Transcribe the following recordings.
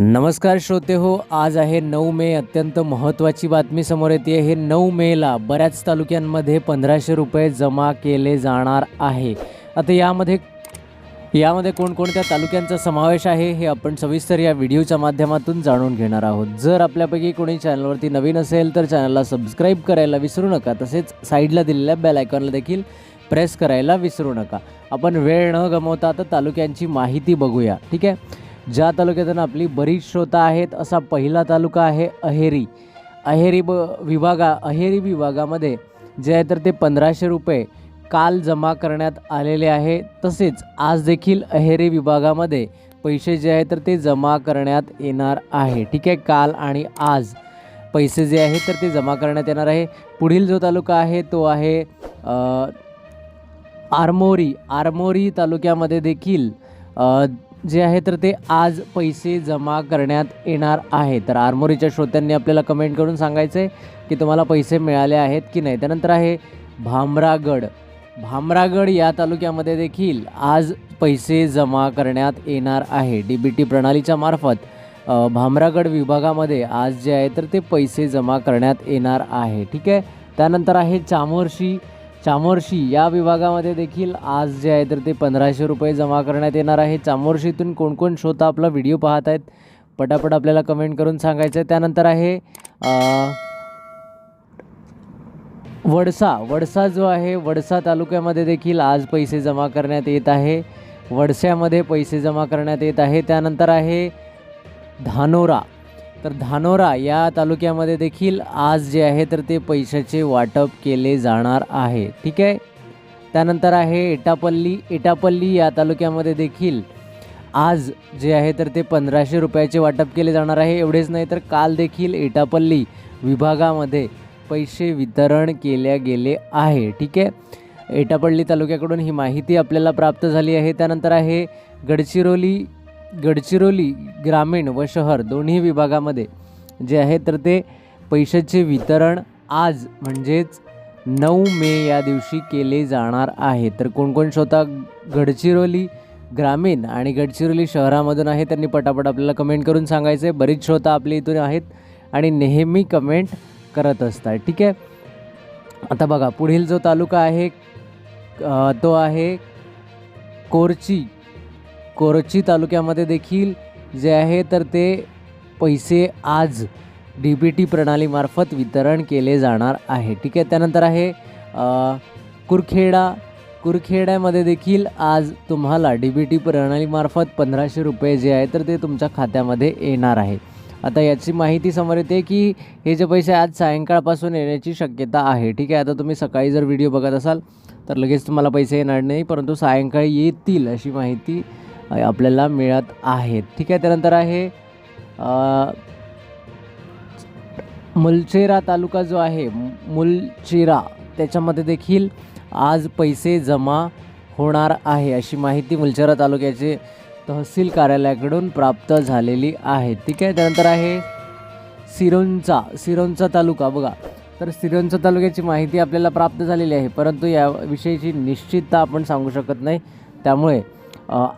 नमस्कार श्रोते हो आज आहे नऊ मे अत्यंत महत्त्वाची बातमी समोर येते हे नऊ मेला बऱ्याच तालुक्यांमध्ये पंधराशे रुपये जमा केले जाणार आहे. आता यामध्ये यामध्ये कोणकोणत्या तालुक्यांचा समावेश आहे हे आपण सविस्तर या व्हिडिओच्या माध्यमातून जाणून घेणार आहोत. जर आपल्यापैकी कोणी चॅनलवरती नवीन असेल तर चॅनलला सबस्क्राईब करायला विसरू नका. तसेच साईडला दिलेल्या बेल आयकॉनला देखील प्रेस करायला विसरू नका. आपण वेळ न गमवता आता तालुक्यांची माहिती बघूया. ठीक आहे? ज्या तालुक्यातून आपली बरीच श्रोता आहेत असा पहिला तालुका आहे अहेरी. अहेरी ब विभागा अहेरी विभागामध्ये जे आहे तर ते पंधराशे रुपये काल जमा करण्यात आलेले आहे. तसेच आज देखील अहेरी विभागामध्ये पैसे जे आहे तर ते जमा करण्यात येणार आहे. ठीक आहे काल आणि आज. पैसे जे आहे तर ते जमा करण्यात येणार आहे. पुढील जो तालुका आहे तो आहे आरमोरी. आरमोरी तालुक्यामध्ये देखील जे आहे तर ते आज पैसे जमा करण्यात येणार आहे. तर आरमोरीच्या श्रोत्यांनी आपल्याला कमेंट करून सांगायचं आहे की तुम्हाला पैसे मिळाले आहेत की नाही? त्यानंतर आहे भामरागड. भामरागड या तालुक्यामध्ये देखील आज पैसे जमा करण्यात येणार आहे. डी बी टी प्रणालीच्या मार्फत भामरागड विभागामध्ये आज जे आहे तर ते पैसे जमा करण्यात येणार आहे. ठीक आहे? त्यानंतर आहे चामोर्शी चामोर्शी या विभागामध्ये देखील आज जे आहे तर ते पंधराशे रुपये जमा करण्यात येणार आहे. चामोर्शीतून कोणकोण कोण श्रोता आपला व्हिडिओ पाहत आहेत पटापट आपल्याला कमेंट करून सांगायचं आहे. त्यानंतर आहे वडसा. वडसा जो आहे वडसा तालुक्यामध्ये देखील आज पैसे जमा करण्यात येत आहे. वडस्यामध्ये पैसे जमा करण्यात येत आहे. त्यानंतर आहे धानोरा. तर धानोरा या तालुक्यामध्ये देखील आज जे आहे तर ते पैशाचे वाटप केले जाणार आहे. ठीक आहे? त्यानंतर आहे एटापल्ली. एटापल्ली या तालुक्यामध्ये देखील आज जे आहे तर ते पंधराशे रुपयाचे वाटप केले जाणार आहे. एवढेच नाही तर काल देखील एटापल्ली विभागामध्ये पैसे वितरण केले गेले आहे. ठीक आहे? एटापल्ली तालुक्याकडून ही माहिती आपल्याला प्राप्त झाली आहे. त्यानंतर आहे गडचिरोली गडचिरोली ग्रामीण व शहर दोन्ही विभागामध्ये जे आहे तर ते पैशाचे वितरण आज म्हणजेच नऊ मे या दिवशी केले जाणार आहे. तर कोणकोण श्रोता स्वतः गडचिरोली ग्रामीण आणि गडचिरोली शहरामधून आहे त्यांनी पटापट आपल्याला कमेंट करून सांगायचं आहे बरीच श्रोता आपल्या इथून आहेत आणि नेहमी कमेंट करत असतात. ठीक आहे? आता बघा पुढील जो तालुका आहे तो आहे कोरची. कोरची तालुक्यामध्ये देखील जे आहे तर ते पैसे आज डी बी टी प्रणालीमार्फत वितरण केले जाणार आहे. ठीक आहे त्यानंतर आहे कुरखेडा. कुरखेड्यामध्ये देखील आज तुम्हाला डी बी टी प्रणालीमार्फत पंधराशे रुपये जे आहे तर ते तुमच्या खात्यामध्ये येणार आहे. आता याची माहिती समोर येते की हे जे पैसे आज सायंकाळपासून येण्याची शक्यता आहे. ठीक आहे आता तुम्ही सकाळी जर व्हिडिओ बघत असाल तर लगेच तुम्हाला पैसे येणार नाही परंतु सायंकाळी येतील अशी माहिती आपल्याला मिळत आहेत. ठीक आहे त्यानंतर आहे मुलचेरा तालुका जो आहे मुलचेरा त्याच्यामध्ये देखील आज पैसे जमा होणार आहे अशी माहिती मुलचेरा तालुक्याचे तहसील कार्यालयाकडून प्राप्त झालेली आहे. ठीक आहे त्यानंतर आहे सिरोंचा सिरोंचा तालुका. बघा तर सिरोंचा तालुक्याची माहिती आपल्याला प्राप्त झालेली आहे परंतु या विषयीची निश्चितता आपण सांगू शकत नाही. त्यामुळे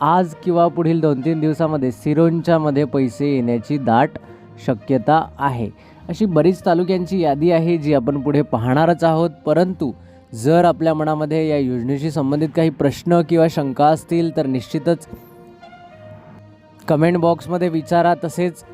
आज किंवा पुढील दोन तीन दिवसामध्ये सिरोंच्यामध्ये पैसे येण्याची दाट शक्यता आहे. अशी बरीच तालुक्यांची यादी आहे जी आपण पुढे पाहणारच आहोत. परंतु जर आपल्या मनामध्ये या योजनेशी संबंधित काही प्रश्न किंवा शंका असतील तर निश्चितच कमेंट बॉक्समध्ये विचारा. तसेच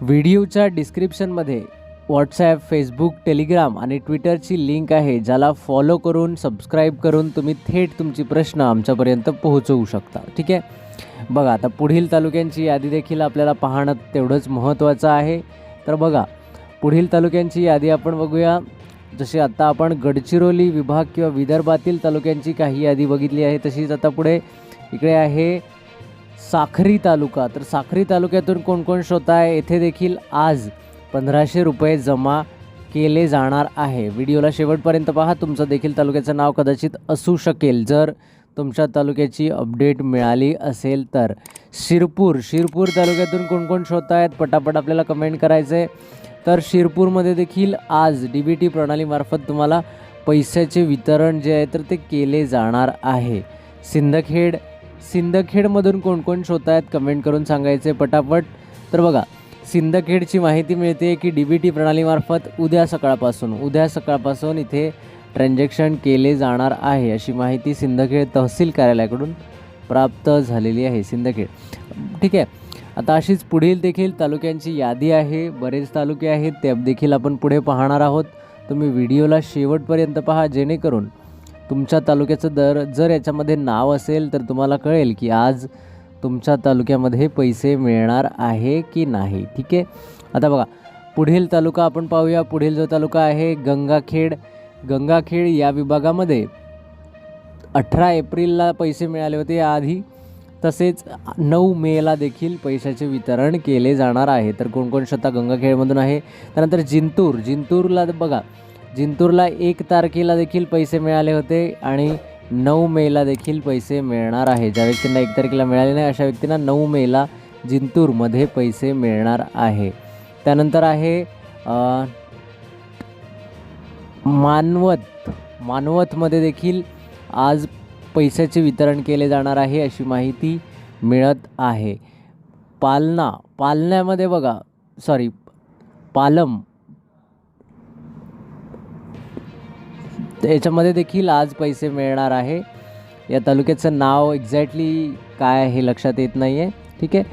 व्हिडिओच्या डिस्क्रिप्शनमध्ये व्हॉट्सॲप फेसबुक टेलिग्राम आणि ट्विटरची लिंक आहे ज्याला फॉलो करून सबस्क्राईब करून तुम्ही थेट तुमची प्रश्न आमच्यापर्यंत पोहोचवू शकता. ठीक आहे? बघा आता पुढील तालुक्यांची यादी देखील आपल्याला पाहणं तेवढंच महत्त्वाचं आहे. तर बघा पुढील तालुक्यांची यादी आपण बघूया. जशी आता आपण गडचिरोली विभाग किंवा विदर्भातील तालुक्यांची काही यादी बघितली आहे तशीच आता पुढे इकडे आहे साखरी तालुका. तर साखरी तालुक्यातून कोण कोण श्रोता आहे येथे देखील आज पंधराशे रुपये जमा केले जाणार आहे. व्हिडिओला शेवटपर्यंत पहा. तुमचं देखील तालुक्याचं नाव कदाचित असू शकेल. जर तुमच्या तालुक्याची अपडेट मिळाली असेल तर. शिरपूर. शिरपूर तालुक्यातून कोणकोण शोधत श्रोता आहेत पटापट आपल्याला कमेंट करायचं आहे तर शिरपूरमध्ये देखील आज डी बी टी प्रणालीमार्फत तुम्हाला पैशाचे वितरण जे आहे तर ते केले जाणार आहे. सिंदखेड. सिंदखेडमधून कोण कोण श्रोता आहेत कमेंट करून सांगायचे पटापट. तर बघा सिंदखेडची माहिती मिळते की डी बी टी प्रणालीमार्फत उद्या सकाळपासून उद्या सकाळपासून इथे ट्रान्झॅक्शन केले जाणार आहे अशी माहिती सिंदखेड तहसील कार्यालयाकडून प्राप्त झालेली आहे सिंदखेड. ठीक आहे. आता अशीच पुढील देखील तालुक्यांची यादी आहे. बरेच तालुके आहेत ते देखील आपण पुढे पाहणार आहोत. तुम्ही व्हिडिओला शेवटपर्यंत पहा जेणेकरून तुमच्या तालुक्याचं दर जर याच्यामध्ये नाव असेल तर तुम्हाला कळेल की आज तुमच्या तालुक्यामध्ये पैसे मिळणार आहे की नाही? ठीक आहे? आता बघा पुढील तालुका आपण पाहूया. पुढील जो तालुका आहे गंगाखेड. गंगाखेड या विभागामध्ये अठरा एप्रिलला पैसे मिळाले होते. याआधी तसेच नऊ मेला देखील पैशाचे वितरण केले जाणार आहे. तर कोणकोण स्वतः गंगाखेडमधून आहे? त्यानंतर जिंतूर. जिंतूरला बघा जिंतूरला एक तारखेला देखील पैसे मिळाले होते आणि नऊ मेला देखील पैसे मिळणार आहे. ज्या व्यक्तींना एक तारखेला मिळाले नाही अशा व्यक्तींना नऊ मेला जिंतूरमध्ये पैसे मिळणार आहे. त्यानंतर आहे मानवत. मानवतमध्ये देखील आज पैशाचे वितरण केले जाणार आहे अशी माहिती मिळत आहे. पालना पालण्यामध्ये बघा सॉरी पालम. याच्यामध्ये देखील आज पैसे मिळणार आहे. या तालुक्याचं नाव एक्झॅक्टली काय आहे हे लक्षात येत नाही आहे ठीक आहे?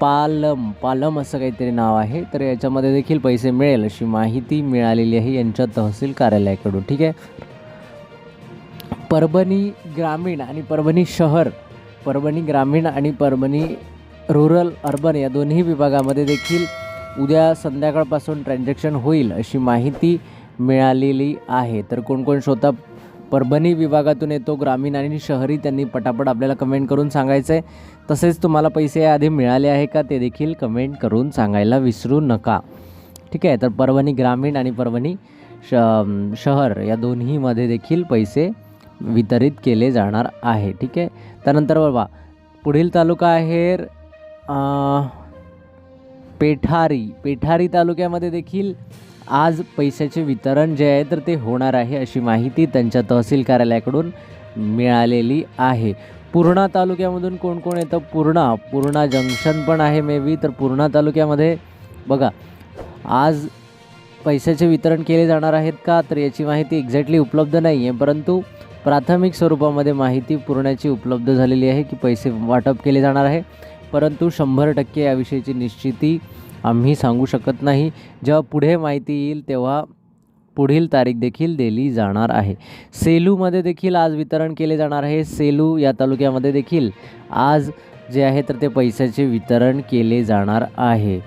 पालम पालम असं काहीतरी नाव आहे. तर याच्यामध्ये देखील पैसे मिळेल अशी माहिती मिळालेली आहे यांच्या तहसील कार्यालयाकडून. ठीक आहे? परभणी ग्रामीण आणि परभणी शहर परभणी ग्रामीण आणि परभणी रुरल अर्बन या दोन्ही विभागामध्ये देखील उद्या संध्याकाळपासून ट्रान्झॅक्शन होईल अशी माहिती मिळालेली आहे. तर कोण कोण स्वतः परभणी विभागातून येतो ग्रामीण आणि शहरी त्यांनी पटापट आपल्याला कमेंट करून सांगायचं आहे तसेच तुम्हाला पैसे याआधी मिळाले आहे का ते देखील कमेंट करून सांगायला विसरू नका. ठीक आहे तर परभणी ग्रामीण आणि परभणी श शहर या दोन्हीमध्ये देखील पैसे वितरित केले जाणार आहे. ठीक आहे त्यानंतर बाबा पुढील तालुका आहे पेठारी. पेठारी तालुक्यामध्ये देखील आज पैशाचे वितरण जे आहे तर ते होणार आहे अशी माहिती त्यांच्या तहसील कार्यालयाकडून मिळालेली आहे. पूर्णा तालुक्यामधून कोण कोण येतं? पूर्णा. पूर्णा जंक्शन पण आहे मे बी तर पूर्णा तालुक्यामध्ये बघा आज पैशाचे वितरण केले जाणार आहेत का? तर याची माहिती एक्झॅक्टली उपलब्ध नाही आहे परंतु प्राथमिक स्वरूपामध्ये माहिती पूर्णाची उपलब्ध झालेली आहे की पैसे वाटप केले जाणार आहे. परंतु शंभर टक्के याविषयीची निश्चिती आम्ही सांगू शकत नाही. जेव्हा पुढे माहिती येईल तेव्हा पुढील तारीख देखील दिली जाणार आहे. सेलूमध्ये देखील आज वितरण केले जाणार आहे. सेलू या तालुक्यामध्ये देखील आज जे आहे तर ते पैशाचे वितरण केले जाणार आहे.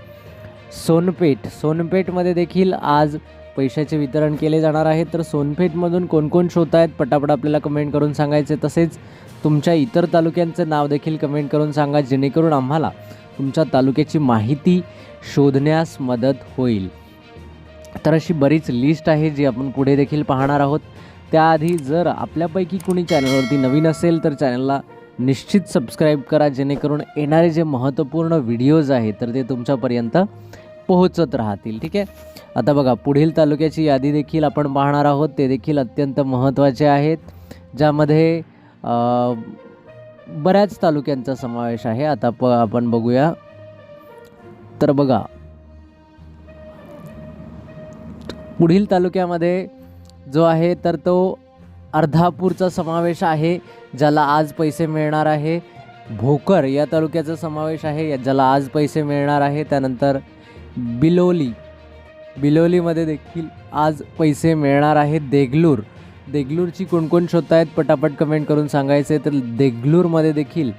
सोनपेठ सोनपेठमध्ये देखील आज पैशाचे वितरण केले जाणार आहे. तर सोनपेठमधून कोणकोण कोण शोध आहेत? पटापट आपल्याला कमेंट करून सांगायचे. तसेच तुमच्या इतर तालुक्यांचं नाव देखील कमेंट करून सांगा जेणेकरून आम्हाला तुमच्या तालुक्याची माहिती शोधण्यास मदत होईल. तर अशी बरीच लिस्ट आहे जी आपण पुढे देखील पाहणार आहोत. त्याआधी जर आपल्यापैकी कोणी चॅनलवरती नवीन असेल तर चॅनलला निश्चित सबस्क्राईब करा जेणेकरून येणारे जे महत्त्वपूर्ण व्हिडिओज आहेत तर ते तुमच्यापर्यंत पोहोचत राहतील. ठीक आहे? आता बघा पुढील तालुक्याची यादी देखील आपण पाहणार आहोत. ते देखील अत्यंत महत्त्वाचे आहेत. ज्यामध्ये बऱ्याच तालुक्यांचा समावेश आहे. आता प आपण बघूया. तर बघा. पुढील तालुक्यामध्ये जो आहे तर तो अर्धापूरचा समावेश आहे ज्याला आज पैसे मिळणार आहे. भोकर या तालुक्याचा समावेश आहे या- ज्याला आज पैसे मिळणार आहे. त्यानंतर बिलोली. बिलोलीमध्ये देखील आज पैसे मिळणार आहेत देगलूर. देगलूरची कोणकोण शोधत आहेत पटापट कमेंट करून सांगायचे. तर देगलूरमध्ये देखील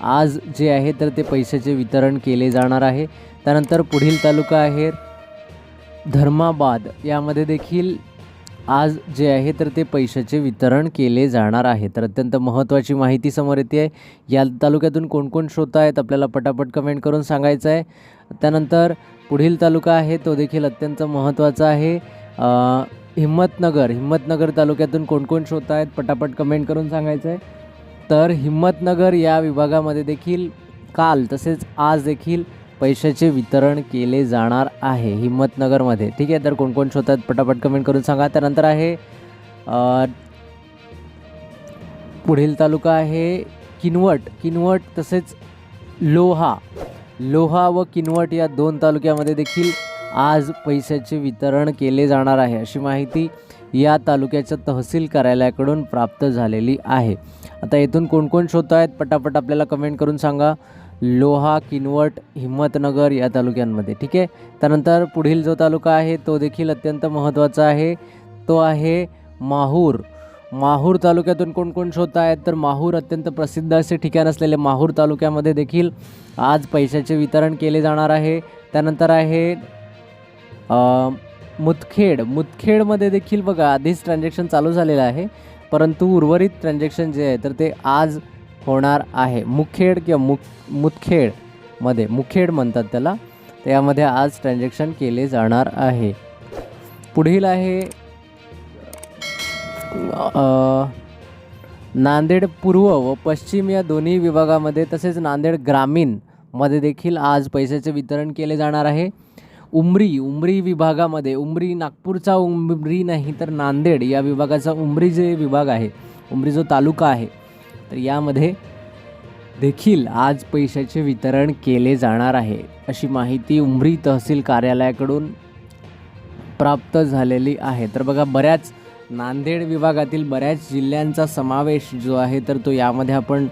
आज जे आहे तर ते पैशाचे वितरण केले जाणार आहे. त्यानंतर पुढील तालुका आहे धर्माबाद. यामध्ये देखील आज जे आहे तर ते पैशाचे वितरण केले जाणार आहे. तर अत्यंत महत्त्वाची माहिती समोर येते. आहे या तालुक्यातून कोणकोण श्रोता आहेत आपल्याला पटापट कमेंट करून सांगायचं आहे. त्यानंतर पुढील तालुका आहे तो देखील अत्यंत महत्त्वाचा आहे. हिम्मतनगर हिम्मतनगर तालुक्यातून कोण कोण श्रोता आहेत पटापट कमेंट करून सांगायचं आहे तर हिम्मतनगर या विभागामध्ये देखील काल तसेच आज देखील पैशाचे वितरण केले जाणार आहे हिम्मतनगरमध्ये. ठीक आहे तर कोण कोण शोधतात पटापट कमेंट करून सांगा. त्यानंतर आहे पुढील तालुका आहे किनवट. किनवट तसेच लोहा. लोहा व किनवट या दोन तालुक्यामध्ये देखील आज पैशाचे वितरण केले जाणार आहे अशी माहिती या तालुक्याच्या तहसील कार्यालयाकडून प्राप्त झालेली आहे. आता येथून कोण कोण आहेत? पटापट आपल्याला कमेंट करून सांगा. लोहा किनवट हिम्मतनगर या तालुक्यांमध्ये. ठीक आहे? त्यानंतर पुढील जो तालुका आहे तो देखील अत्यंत महत्त्वाचा आहे. तो आहे माहूर. माहूर तालुक्यातून कोण कोण आहेत? तर माहूर अत्यंत प्रसिद्ध असे ठिकाण असलेले माहूर तालुक्यामध्ये देखील आज पैशाचे वितरण केले जाणार आहे. त्यानंतर आहे मुतखेड मुतखेडमध्ये देखील बघा आधीच ट्रान्झॅक्शन चालू झालेलं आहे. परंतु उर्वरित ट्रान्झॅक्शन जे आहे तर ते आज होणार आहे. मुखेड किंवा मुख मुतखेडमध्ये मुखेड म्हणतात त्याला. त्यामध्ये आज ट्रान्झॅक्शन केले जाणार आहे. पुढील आहे नांदेड पूर्व व पश्चिम या दोन्ही विभागामध्ये तसेच नांदेड ग्रामीणमध्ये देखील आज पैशाचे वितरण केले जाणार आहे. उमरी उमरी विभागामध्ये उमरी नागपूरचा उमरी नाही तर नांदेड या विभागाचा उमरी जे विभाग आहे उमरी जो तालुका आहे तर यामध्ये देखील आज पैशाचे वितरण केले जाणार आहे. अशी माहिती उमरी तहसील कार्यालयाकडून प्राप्त झालेली आहे. तर बघा बऱ्याच नांदेड विभागातील बऱ्याच जिल्ह्यांचा समावेश जो आहे तर तो यामध्ये आपण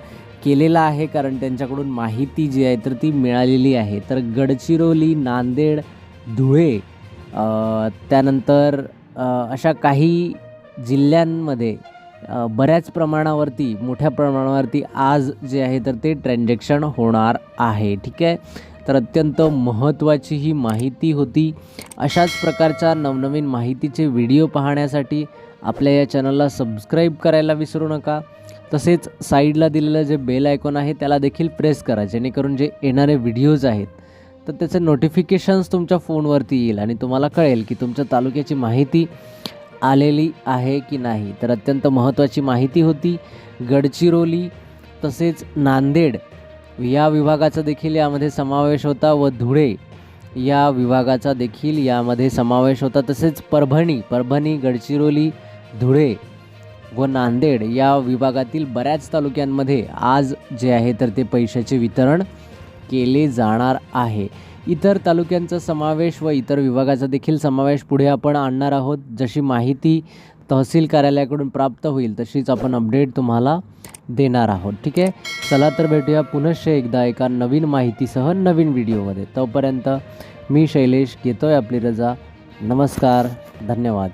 केलेला आहे कारण त्यांच्याकडून माहिती जी आहे तर ती मिळालेली आहे. तर गडचिरोली नांदेड धुळे त्यानंतर अशा काही जिल्ह्यांमध्ये बऱ्याच प्रमाणावरती मोठ्या प्रमाणावरती आज जे आहे तर ते ट्रान्झॅक्शन होणार आहे. ठीक आहे? तर अत्यंत महत्त्वाची ही माहिती होती. अशाच प्रकारच्या नवनवीन माहितीचे व्हिडिओ पाहण्यासाठी आपल्या या चॅनलला सबस्क्राईब करायला विसरू नका. तसेच साईडला दिलेलं जे बेल आयकॉन आहे त्याला देखील प्रेस करा जेणेकरून जे येणारे व्हिडिओज आहेत तर त्याचे नोटिफिकेशन्स तुमच्या फोनवरती येईल आणि तुम्हाला कळेल की तुमच्या तालुक्याची माहिती आलेली आहे की नाही. तर अत्यंत महत्त्वाची माहिती होती. गडचिरोली तसेच नांदेड या विभागाचा देखील यामध्ये समावेश होता व धुळे या विभागाचा देखील यामध्ये समावेश होता. तसेच परभणी परभणी गडचिरोली धुळे व नांदेड या विभागातील बऱ्याच तालुक्यांमध्ये आज जे आहे तर ते पैशाचे वितरण केले जाणार आहे. इतर तालुक्यांचा समावेश व इतर विभागाचा देखील समावेश पुढे आपण आणणार आहोत. जशी माहिती तहसील कार्यालयाकडून प्राप्त होईल तशीच आपण अपडेट तुम्हाला देणार आहोत. ठीक आहे? चला तर भेटूया पुनश्च एकदा एका नवीन माहितीसह नवीन व्हिडिओमध्ये. तोपर्यंत मी शैलेश घेतो आहे आपली रजा. नमस्कार. धन्यवाद.